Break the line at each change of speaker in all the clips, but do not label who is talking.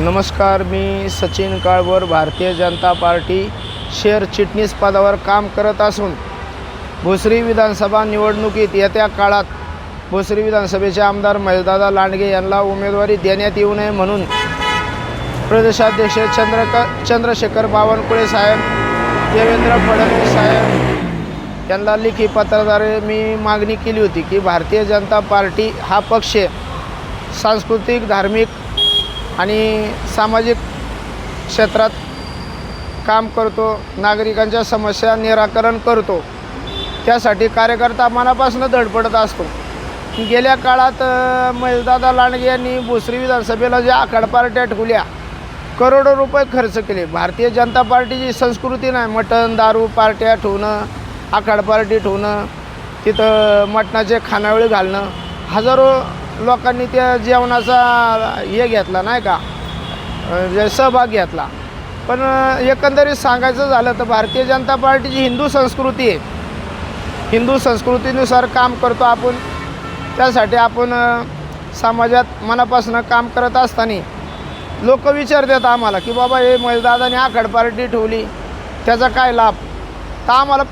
नमस्कार मी Sachin काळवर Bharatiya Janata party share चिटणीस पदावर काम करत असून भोसरी विधानसभा निवडणुकीत येत्या काळात भोसरी विधानसभेचे आमदार महेशदादा लांडगे यांना उमेदवारी देण्यात येऊ नये म्हणून प्रदेशाध्यक्ष चंद्रका चंद्रशेखर बावनकुळे साहेब देवेंद्र फडणवीस साहेब यांना लिखी पत्राद्वारे मी मागणी केली होती की भारतीय जनता पार्टी हा पक्ष सांस्कृतिक धार्मिक आणि सामाजिक क्षेत्रात काम करतो नागरिकांच्या समस्या निराकरण करतो. त्यासाठी कार्यकर्ता मनापासून धडपडत असतो. गेल्या काळात महेशदादा लांडगे यांनी भोसरी विधानसभेला ज्या आखाड पार्ट्या ठेवल्या करोडो रुपये खर्च केले. भारतीय जनता पार्टीची संस्कृती नाही मटण दारू पार्ट्या ठेवणं आखाड पार्टी ठेवणं तिथं मटणाचे खानावळी घालणं हजारो लोकांनी त्या जेवणाचा हे घेतला नाही का? जे सहभाग घेतला. पण एकंदरीत सांगायचं झालं तर भारतीय जनता पार्टीची हिंदू संस्कृती आहे. हिंदू संस्कृतीनुसार काम करतो आपण. त्यासाठी आपण समाजात मनापासून काम करत असताना लोक विचारतात आम्हाला की बाबा हे महेशदादाने आखड पार्टी ठेवली त्याचा काय लाभ? तर आम्हाला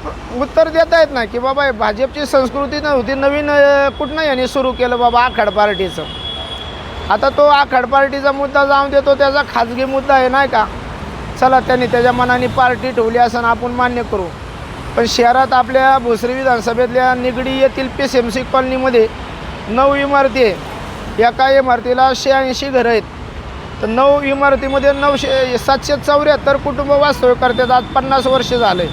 उत्तर देता येत नाही की बाबा हे भाजपची संस्कृती नव्हती नवीन कुठनं यांनी सुरू केलं बाबा आखाड पार्टीचं? आता तो आखाड पार्टीचा मुद्दा जाऊन देतो त्याचा खाजगी मुद्दा आहे नाही का? चला त्यांनी त्याच्या मनाने पार्टी ठेवली असं आपण मान्य करू. पण शहरात आपल्या भोसरी विधानसभेतल्या निगडी येथील पी एम सी कॉलनीमध्ये नऊ इमारती आहे. एका इमारतीला शहाऐंशी घरं आहेत. तर नऊ इमारतीमध्ये नऊशे सातशे चौऱ्याहत्तर कुटुंब वास्तव्य करतात आज पन्नास वर्ष झाले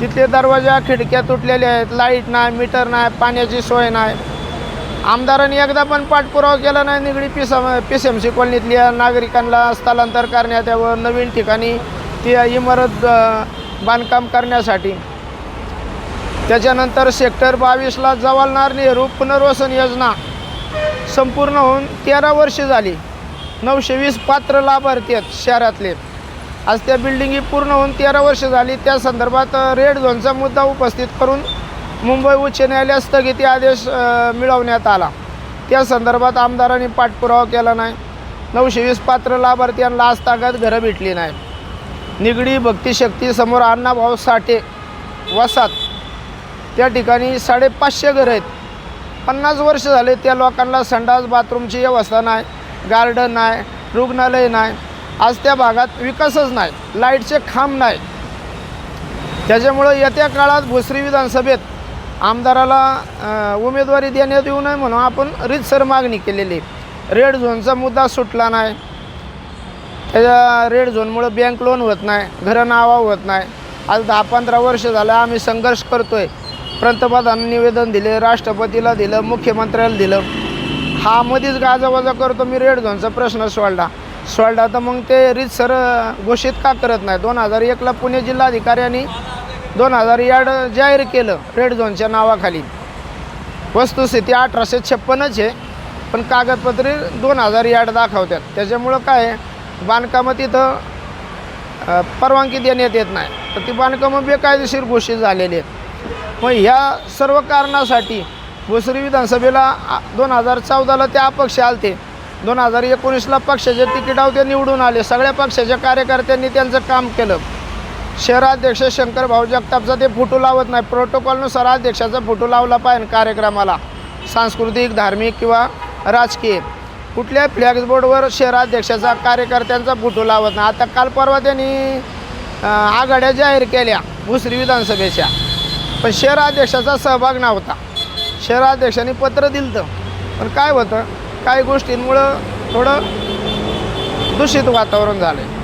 तिथले दरवाजा खिडक्या तुटलेल्या आहेत लाइट नाही मीटर नाही पाण्याची सोय नाही. आमदारांनी एकदा पण पाठपुरावा केला नाही निगडी पी सम पी सी एम सी कॉलनीतल्या नागरिकांना स्थलांतर करण्यात यावं नवीन ठिकाणी ती इमारत बांधकाम करण्यासाठी. त्याच्यानंतर सेक्टर बावीसला जवाहरलाल नेहरू पुनर्वसन योजना संपूर्ण होऊन तेरा वर्षे झाली. नऊशे वीस पात्र लाभार्थी आहेत शहरातले. आज त्या बिल्डिंगी पूर्ण होऊन तेरा वर्ष झाली. त्या संदर्भात रेड झोनचा मुद्दा उपस्थित करून मुंबई उच्च न्यायालयात स्थगिती आदेश मिळवण्यात आला. त्या संदर्भात आमदारांनी पाठपुरावा केला नाही. नऊशे वीस पात्र लाभार्थ्यांना आज तागात घरं भेटली नाही. निगडी भक्तिशक्ती समोर अण्णाभाऊ साठे वसात. त्या ठिकाणी साडेपाचशे घरं आहेत. पन्नास वर्ष झाले त्या लोकांना संडास बाथरूमची व्यवस्था नाही. गार्डन नाही. रुग्णालय नाही. आज त्या भागात विकासच नाही लाईटचे खांब नाही. त्याच्यामुळं येत्या काळात भोसरी विधानसभेत आमदाराला उमेदवारी देण्यात येऊ नये म्हणून आपण रितसर मागणी केलेली रेड झोनचा मुद्दा सुटला नाही. त्याच्या रेड झोनमुळं बँक लोन होत नाही घरं नावा होत नाही. आज दहा पंधरा वर्ष झालं आम्ही संघर्ष करतो आहे पंतप्रधान निवेदन दिले राष्ट्रपतीला दिलं मुख्यमंत्र्याला दिलं. हा मध्येच गाजावाजा करतो मी रेड झोनचा प्रश्न सोडला. सोडला तर मग ते रीतसर घोषित का करत नाही? दोन हजार एकला पुणे जिल्हाधिकाऱ्यांनी दोन हजार यार्ड जाहीर केलं रेड झोनच्या नावाखाली. वस्तुस्थिती अठराशे छप्पनच आहे पण कागदपत्रे दोन हजार यार्ड दाखवतात त्याच्यामुळं काय आहे, बांधकामं तिथं परवानगी देण्यात येत नाही. तर ती बांधकामं बेकायदेशीर घोषित झालेली आहेत. मग ह्या सर्व कारणासाठी भोसरी विधानसभेला दोन हजार चौदाला ते अपक्ष आलते. दोन हजार एकोणीसला पक्षाचे तिकिटाव ते निवडून आले. सगळ्या पक्षाच्या कार्यकर्त्यांनी त्यांचं काम केलं. शहराध्यक्ष शंकर भाऊ जगतापचा ते फोटो लावत नाही प्रोटोकॉलनुसार अध्यक्षाचा फोटो लावला पाहिजे कार्यक्रमाला. सांस्कृतिक धार्मिक किंवा राजकीय. कुठल्या फ्लॅक्सबोर्डवर शहराध्यक्षाचा कार्यकर्त्यांचा फोटो लावत नाही. आता काल परवा त्यांनी आघाड्या जाहीर केल्या भुसरी विधानसभेच्या. पण शहराध्यक्षाचा सहभाग नव्हता. शहराध्यक्षांनी पत्र दिलं पण काय होतं? काही गोष्टींमुळं थोडं दूषित वातावरण झालं आहे